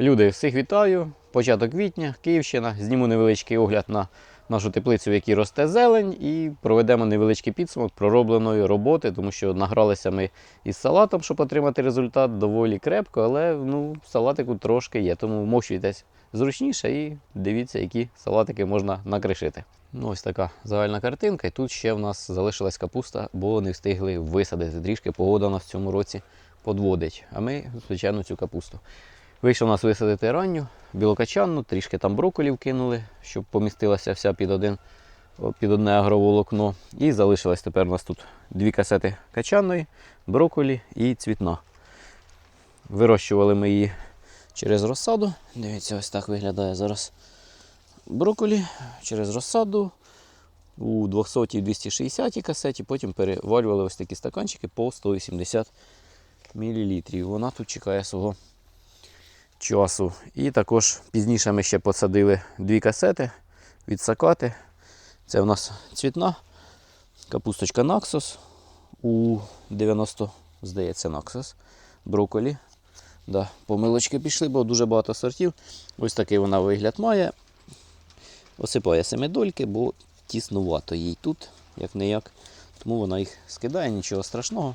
Люди, всіх вітаю. Початок квітня, Київщина. Зніму невеличкий огляд на нашу теплицю, в якій росте зелень, і проведемо невеличкий підсумок проробленої роботи, тому що награлися ми із салатом, щоб отримати результат доволі крепко, але ну, салатику трошки є. Тому вмощуйтесь зручніше і дивіться, які салатики можна накришити. Ну, ось така загальна картинка. І тут ще в нас залишилась капуста, бо не встигли висадити. Трішки погода нас в цьому році подводить. А ми, звичайно, цю капусту. Вийшов нас висадити ранню, білокачанну, трішки там броколів кинули, щоб помістилася вся під, один, під одне агроволокно. І залишилось тепер у нас тут дві касети качанної, броколі і цвітна. Вирощували ми її через розсаду. Дивіться, ось так виглядає зараз броколі через розсаду у 200-260 касеті, потім перевалювали ось такі стаканчики по 180 мл. Вона тут чекає свого часу. І також пізніше ми ще посадили дві касети від сакати. Це у нас цвітна капусточка Наксос у 90, здається, Наксос. Броколі. Да, помилочки пішли, бо дуже багато сортів. Ось такий вона вигляд має. Осипає семидольки, бо тіснувато їй тут, як не як. Тому вона їх скидає, нічого страшного.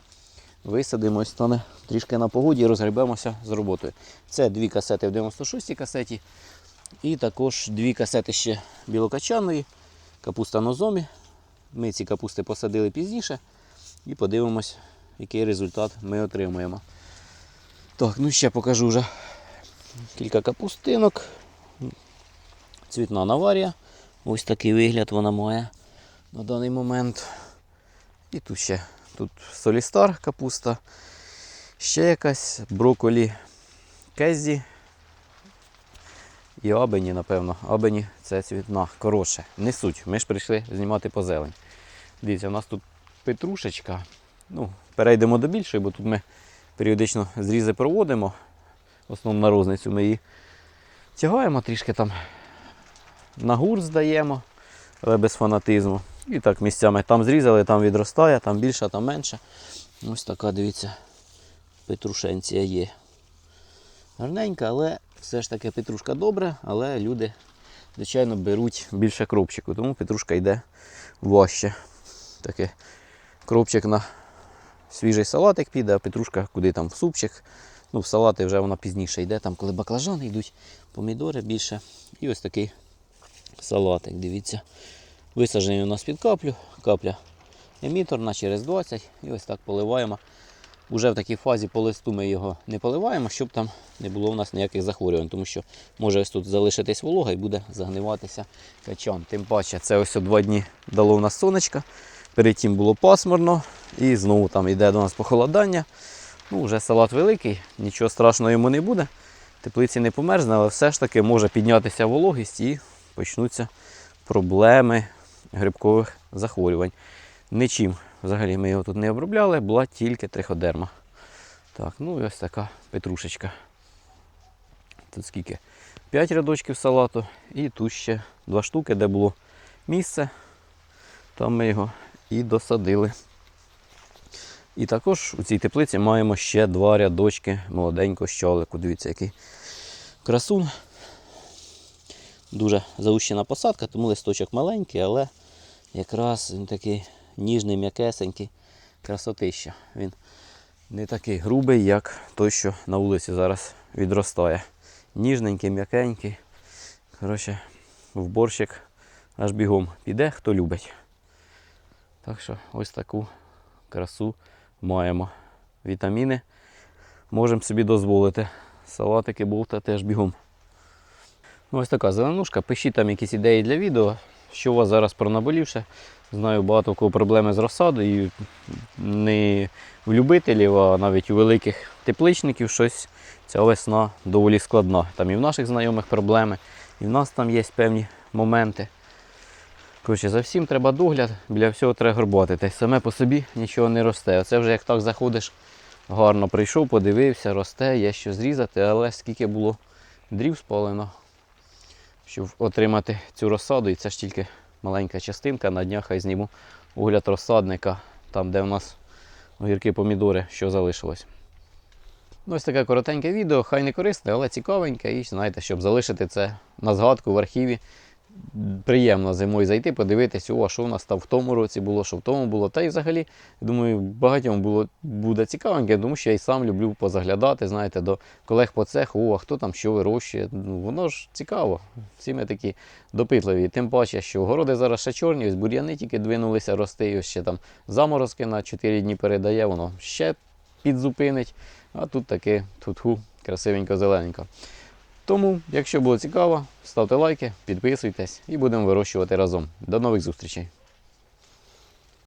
Висадимо, стане трішки на погоді і розгребемося з роботою. Це дві касети в 96-й касеті. І також дві касети ще білокачаної, капуста нозомі. Ми ці капусти посадили пізніше і подивимось, який результат ми отримуємо. Так, ну ще покажу вже кілька капустинок. Цвітна наварія. Ось такий вигляд вона має на даний момент. І тут ще тут солістар капуста. Ще якась броколі кезі. І абені, напевно. Абені це цвітна. Коротше, не суть. Ми ж прийшли знімати по зелень. Дивіться, у нас тут петрушечка. Ну, перейдемо до більшої, бо тут ми періодично зрізи проводимо. В основному на розницю ми її тягаємо трішки там на гурт здаємо, але без фанатизму. І так місцями там зрізали, там відростає, там більше, там менше. Ось така, дивіться, петрушенція є. Гарненька, але все ж таки петрушка добра, але люди, звичайно, беруть більше кропчику, тому петрушка йде важче. Таке кропчик на свіжий салатик піде, а петрушка куди там в супчик. Ну, в салати вже вона пізніше йде, там коли баклажани йдуть, помідори більше. І ось такий салатик, дивіться. Висаджений у нас під каплю, капля еміторна через 20 і ось так поливаємо. Уже в такій фазі по листу ми його не поливаємо, щоб там не було у нас ніяких захворювань, тому що може ось тут залишитись волога і буде загниватися качан. Тим паче це ось два дні дало у нас сонечко, перед тим було пасмурно і знову там йде до нас похолодання. Ну, Вже салат великий, нічого страшного йому не буде. Теплиці не померзне, але все ж таки може піднятися вологість і почнуться проблеми грибкових захворювань. Нічим взагалі ми його тут не обробляли, була тільки триходерма. Так, ну і ось така петрушечка. Тут скільки? 5 рядочків салату і тут ще два штуки, де було місце. Там ми його і досадили. І також у цій теплиці маємо ще два рядочки молоденького щолику. Дивіться, який красун. Дуже заущена посадка, тому листочок маленький, але якраз він такий ніжний, м'якесенький, красотища. Він не такий грубий, як той, що на вулиці зараз відростає. Ніжненький, м'якенький. Коротше, в борщик аж бігом піде, хто любить. Так що ось таку красу маємо. Вітаміни можемо собі дозволити. Салатики болта теж бігом. Ну, ось така зеленушка. Пишіть там якісь ідеї для відео, що у вас зараз про наболівше. Знаю багато у кого проблеми з розсадою. Не в любителів, а навіть у великих тепличників щось ця весна доволі складна. Там і в наших знайомих проблеми, і в нас там є певні моменти. Коротше, за всім треба догляд, біля всього треба горбатити. Саме по собі нічого не росте. Оце вже як так заходиш, гарно прийшов, подивився, росте, є що зрізати, але скільки було дрів спалено, щоб отримати цю розсаду, і це ж тільки маленька частинка. На днях я зніму огляд розсадника, там де у нас огірки помідори, що залишилось. Ну, ось таке коротеньке відео, хай не корисне, але цікавеньке. І знаєте, щоб залишити це на згадку в архіві. Приємно зимою зайти, подивитись, о, що в нас там в тому році було, що в тому було. Та й взагалі, думаю, багатьом було, буде цікавеньке, тому що я й сам люблю позаглядати, знаєте, до колег по цеху, о, а хто там що вирощує. Ну, воно ж цікаво. Всі ми такі допитливі. Тим паче, що городи зараз ще чорні, ось бур'яни тільки двинулися рости, і ось ще там заморозки на 4 дні передає, воно ще підзупинить. А тут таки тут-ху, красивенько зелененько. Тому, якщо було цікаво, ставте лайки, підписуйтесь і будемо вирощувати разом. До нових зустрічей!